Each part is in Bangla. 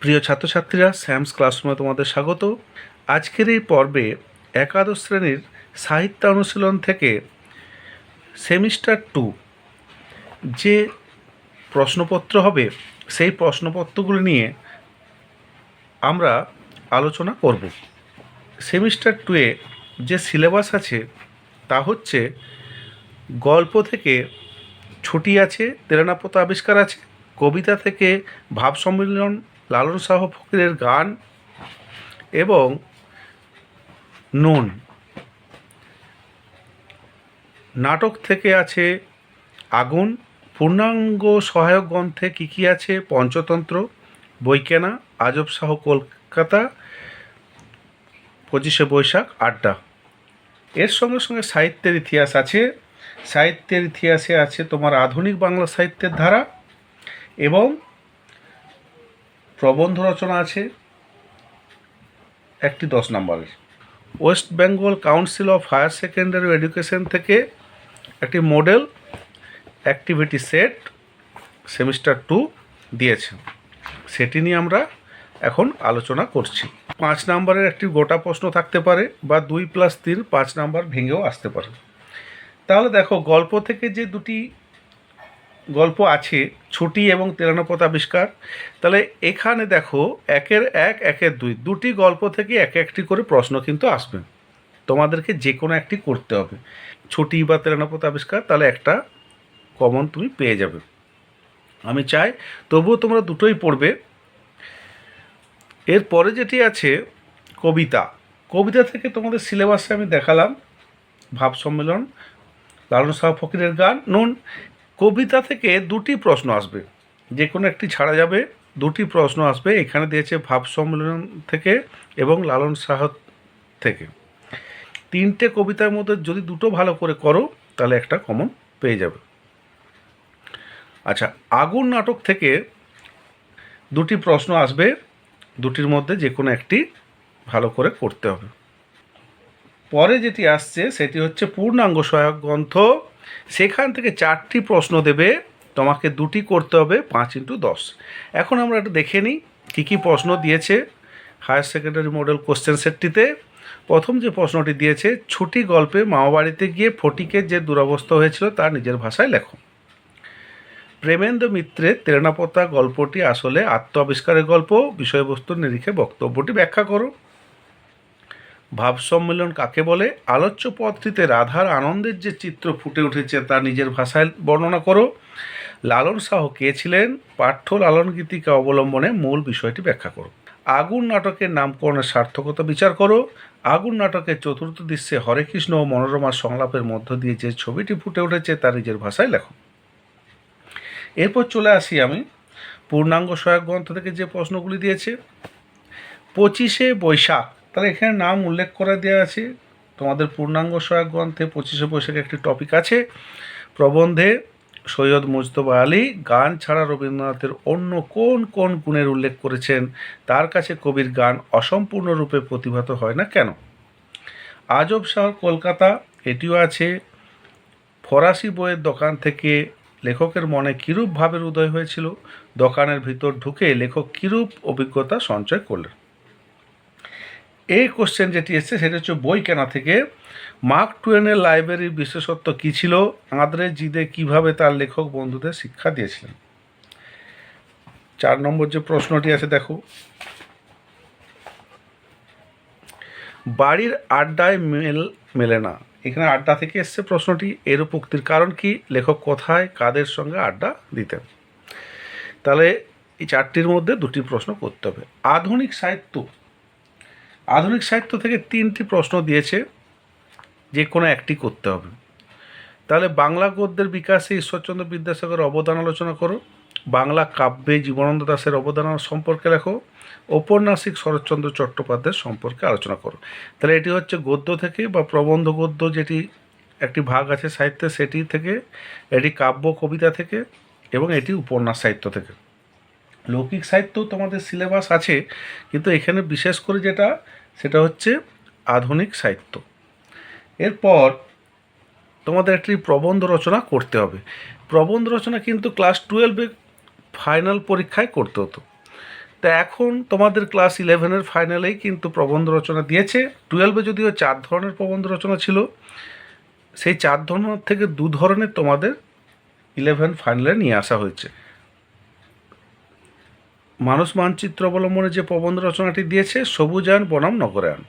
প্রিয় ছাত্রছাত্রীরা স্যামস ক্লাসরুমে তোমাদের স্বাগত। আজকের এই পর্বে একাদশ শ্রেণির সাহিত্য অনুশীলন থেকে সেমিস্টার টু যে প্রশ্নপত্র হবে, সেই প্রশ্নপত্রগুলো নিয়ে আমরা আলোচনা করব। সেমিস্টার টুয়ে যে সিলেবাস আছে, তা হচ্ছে গল্প থেকে ছুটি আছে, তেরানাপত আবিষ্কার আছে, কবিতা থেকে ভাব সম্মিলন লালন শাহ ফকিরের গান এবং নুন। নাটক থেকে আছে আগুন। পূর্ণাঙ্গ সহায়ক গ্রন্থে কী কী আছে? পঞ্চতন্ত্র বইকেনা আজব শাহ কলকাতা, পঁচিশে বৈশাখ, আড্ডা। এর সঙ্গে সঙ্গে সাহিত্যের ইতিহাস আছে। সাহিত্যের ইতিহাসে আছে তোমার আধুনিক বাংলা সাহিত্যের ধারা এবং প্রবন্ধ রচনা আছে একটি দশ নম্বরের। West Bengal Council of Higher Secondary Education থেকে একটি model activity set semester two দিয়েছে। সেটি নিয়ে আমরা এখন আলোচনা করছি। পাঁচ নম্বরের একটি গোটা প্রশ্ন থাকতে পারে বা দুই প্লাস তিন পাঁচ নাম্বার ভেঙেও আসতে পারে। তাহলে দেখো, গল্প থেকে যে দুটি গল্প আছে, ছুটি এবং তেরানপথ আবিষ্কার। তাহলে এখানে দেখো, একের এক, একের দুই, দুটি গল্প থেকে এক একটি করে প্রশ্ন কিন্তু আসবে। তোমাদেরকে যে কোনো একটি করতে হবে। ছুটি বা তেরানপথ আবিষ্কার, তাহলে একটা কমন তুমি পেয়ে যাবে। আমি চাই তবুও তোমরা দুটোই পড়বে। এরপরে যেটি আছে, কবিতা। কবিতা থেকে তোমাদের সিলেবাসে আমি দেখালাম। ভাব সম্মেলন, লালন শাহ ফকিরের গান, নুন। কবিতা থেকে দুটি প্রশ্ন আসবে। যে কোনো একটি ছাড়া যাবে, দুটি প্রশ্ন আসবে। এখানে দিয়েছে ভাব সম্মেলন থেকে এবং লালন শাহ থেকে। তিনটে কবিতার মধ্যে যদি দুটো ভালো করে করো, তাহলে একটা কমন পেয়ে যাবে। আচ্ছা আগুন নাটক থেকে দুটি প্রশ্ন আসবে। দুটির মধ্যে যে কোনো একটি ভালো করে করতে হবে। পরে যেটি আসছে, সেটি হচ্ছে পূর্ণাঙ্গ সহায়ক গ্রন্থ সেখান থেকে চারটি প্রশ্ন দেবে, তোমাকে দুটি করতে হবে, পাঁচ ইন্টু দশ। এখন আমরা একটু দেখে নিই কী কী প্রশ্ন দিয়েছে হায়ার সেকেন্ডারি মডেল কোশ্চেন সেটটিতে। প্রথম যে প্রশ্নটি দিয়েছে, ছুটি গল্পে মামাবাড়িতে গিয়ে ফটিকের যে দুরবস্থা হয়েছিল তার নিজের ভাষায় লেখো। প্রেমেন্দ্র মিত্রের তেরেনাপতা গল্পটি আসলে আত্ম আবিষ্কারের গল্প বিষয়বস্তুর নিরিখে বক্তব্যটি ব্যাখ্যা করো। ভাব সম্মেলন কাকে বলে? আলোচ্য পথটিতে রাধার আনন্দের যে চিত্র ফুটে উঠেছে তা নিজের ভাষায় বর্ণনা করো। লালন শাহ কে ছিলেন? পাঠ্য লালন গীতিকা অবলম্বনে মূল বিষয়টি ব্যাখ্যা করো। আগুন নাটকের নামকরণের সার্থকতা বিচার করো। আগুন নাটকের চতুর্থ দৃশ্যে হরে কৃষ্ণ ও মনোরমার সংলাপের মধ্য দিয়ে যে ছবিটি ফুটে উঠেছে তা নিজের ভাষায় লেখো। এরপর চলে আসি আমি পূর্ণাঙ্গ সহায়ক গ্রন্থ থেকে যে প্রশ্নগুলি দিয়েছে। পঁচিশে বৈশাখ তাহলে এখানে নাম উল্লেখ করে দেওয়া আছে। তোমাদের পূর্ণাঙ্গ সহায়ক গ্রন্থে পঁচিশে বৈশাখে একটি টপিক আছে। প্রবন্ধে সৈয়দ মুজতবা আলী গান ছাড়া রবীন্দ্রনাথের অন্য কোন কোন গুণের উল্লেখ করেছেন? তার কাছে কবির গান অসম্পূর্ণরূপে প্রতিভাত হয় না কেন? আজব শহর কলকাতা, এটিও আছে। ফরাসি বইয়ের দোকান থেকে লেখকের মনে কীরূপ ভাবের উদয় হয়েছিল? দোকানের ভিতর ঢুকে লেখক কীরূপ অভিজ্ঞতা সঞ্চয় করলেন? এই কোশ্চেন যেটি এসছে, সেটা হচ্ছে বই কেনা থেকে। মার্ক টুয়েনের লাইব্রেরির বিশেষত্ব কী ছিল? আঁদ্রে জিদে কীভাবে তার লেখক বন্ধুদের শিক্ষা দিয়েছিলেন? চার নম্বর যে প্রশ্নটি আছে, দেখো। বাড়ির আড্ডায় মেল, মেলে না। এখানে আড্ডা থেকে এসছে প্রশ্নটি। এর উক্তির কারণ কি? লেখক কোথায়? কাদের সঙ্গে আড্ডা দিতেন? তাহলে এই চারটির মধ্যে দুটি প্রশ্ন করতে হবে। আধুনিক সাহিত্য আধুনিক সাহিত্য থেকে তিনটি প্রশ্ন দিয়েছে যে কোনো একটি করতে হবে। তাহলে বাংলা গদ্যের বিকাশে ঈশ্বরচন্দ্র বিদ্যাসাগরের অবদান আলোচনা করো, বাংলা কাব্যে জীবনানন্দ দাসের অবদান সম্পর্কে লেখো, ঔপন্যাসিক শরৎচন্দ্র চট্টোপাধ্যায়ের সম্পর্কে আলোচনা করো। তাহলে এটি হচ্ছে গদ্য থেকে বা প্রবন্ধ গদ্য যেটি একটি ভাগ আছে সাহিত্যে সেটি থেকে, এটি কাব্য, কবিতা থেকে এবং এটি উপন্যাস সাহিত্য থেকে। লৌকিক সাহিত্য তোমাদের সিলেবাস আছে, কিন্তু এখানে বিশেষ করে যেটা, সেটা হচ্ছে আধুনিক সাহিত্য। এরপর তোমাদের একটি প্রবন্ধ রচনা করতে হবে। প্রবন্ধ রচনা কিন্তু ক্লাস টুয়েলভে ফাইনাল পরীক্ষায় করতে হতো। তা এখন তোমাদের ক্লাস ইলেভেনের ফাইনালেই কিন্তু প্রবন্ধ রচনা দিয়েছে। টুয়েলভে যদিও চার ধরনের প্রবন্ধ রচনা ছিল, সেই চার ধরনের থেকে দু ধরনের তোমাদের ইলেভেন ফাইনালে নিয়ে আসা হয়েছে। মানুষ মানচিত্র অবলম্বনে যে প্রবন্ধ রচনাটি দিয়েছে, সবুজায়ন বনাম নগরায়ন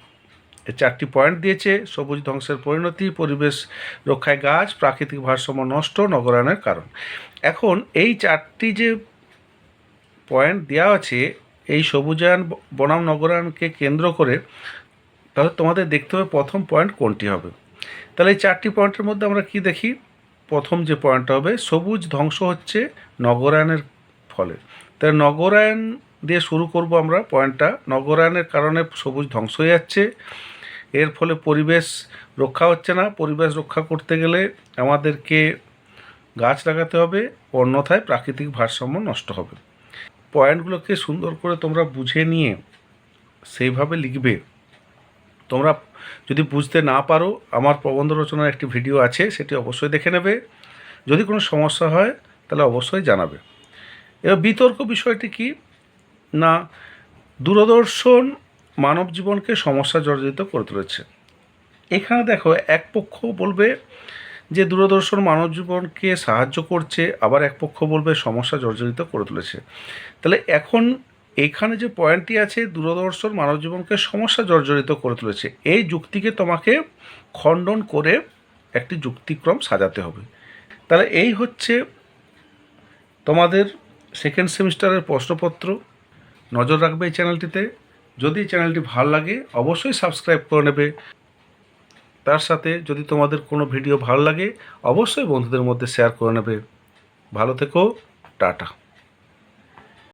এর চারটি পয়েন্ট দিয়েছে, সবুজ ধ্বংসের পরিণতি, পরিবেশ রক্ষায় গাছ, প্রাকৃতিক ভারসাম্য নষ্ট নগরায়নের কারণ। এখন এই চারটি যে পয়েন্ট দেওয়া আছে, এই সবুজায়ন বনাম নগরায়নকে কেন্দ্র করে, তাহলে তোমাদের দেখতে হবে প্রথম পয়েন্ট কোনটি হবে। তাহলে এই চারটি পয়েন্টের মধ্যে আমরা কি দেখি? প্রথম যে পয়েন্টটা হবে, সবুজ ধ্বংস হচ্ছে নগরায়নের ফলে। তাহলে নগরায়ন দিয়ে শুরু করব আমরা পয়েন্টটা। নগরায়নের কারণে সবুজ ধ্বংস হয়ে যাচ্ছে। এর ফলে পরিবেশ রক্ষা হচ্ছে না। পরিবেশ রক্ষা করতে গেলে আমাদেরকে গাছ লাগাতে হবে, অন্যথায় প্রাকৃতিক ভারসাম্য নষ্ট হবে। পয়েন্টগুলোকে সুন্দর করে তোমরা বুঝে নিয়ে সেইভাবে লিখবে। তোমরা যদি বুঝতে না পারো, আমার প্রবন্ধ রচনার একটি ভিডিও আছে, সেটি অবশ্যই দেখে নেবে। যদি কোনো সমস্যা হয়, তাহলে অবশ্যই জানাবে। এবার বিতর্ক বিষয়টি কি? না, দূরদর্শন মানব জীবনকে সমস্যা জর্জরিত করে তুলেছে। এখানে দেখো, এক পক্ষ বলবে যে দূরদর্শন মানব জীবনকে সাহায্য করছে, আবার এক পক্ষ বলবে সমস্যা জর্জরিত করে তুলেছে। তাহলে এখন এখানে যে পয়েন্টটি আছে, দূরদর্শন মানব জীবনকে সমস্যা জর্জরিত করে তুলেছে, এই যুক্তিকে তোমাকে খণ্ডন করে একটি যুক্তিক্রম সাজাতে হবে। তাহলে এই হচ্ছে তোমাদের সেকেন্ড সেমিস্টারের প্রশ্নপত্র, নজর রাখবে এই চ্যানেলটিতে। যদি চ্যানেলটি ভালো লাগে, অবশ্যই সাবস্ক্রাইব করে নেবে। তার সাথে যদি তোমাদের কোনো ভিডিও ভালো লাগে, অবশ্যই বন্ধুদের মধ্যে শেয়ার করে নেবে। ভালো থেকো, টাটা।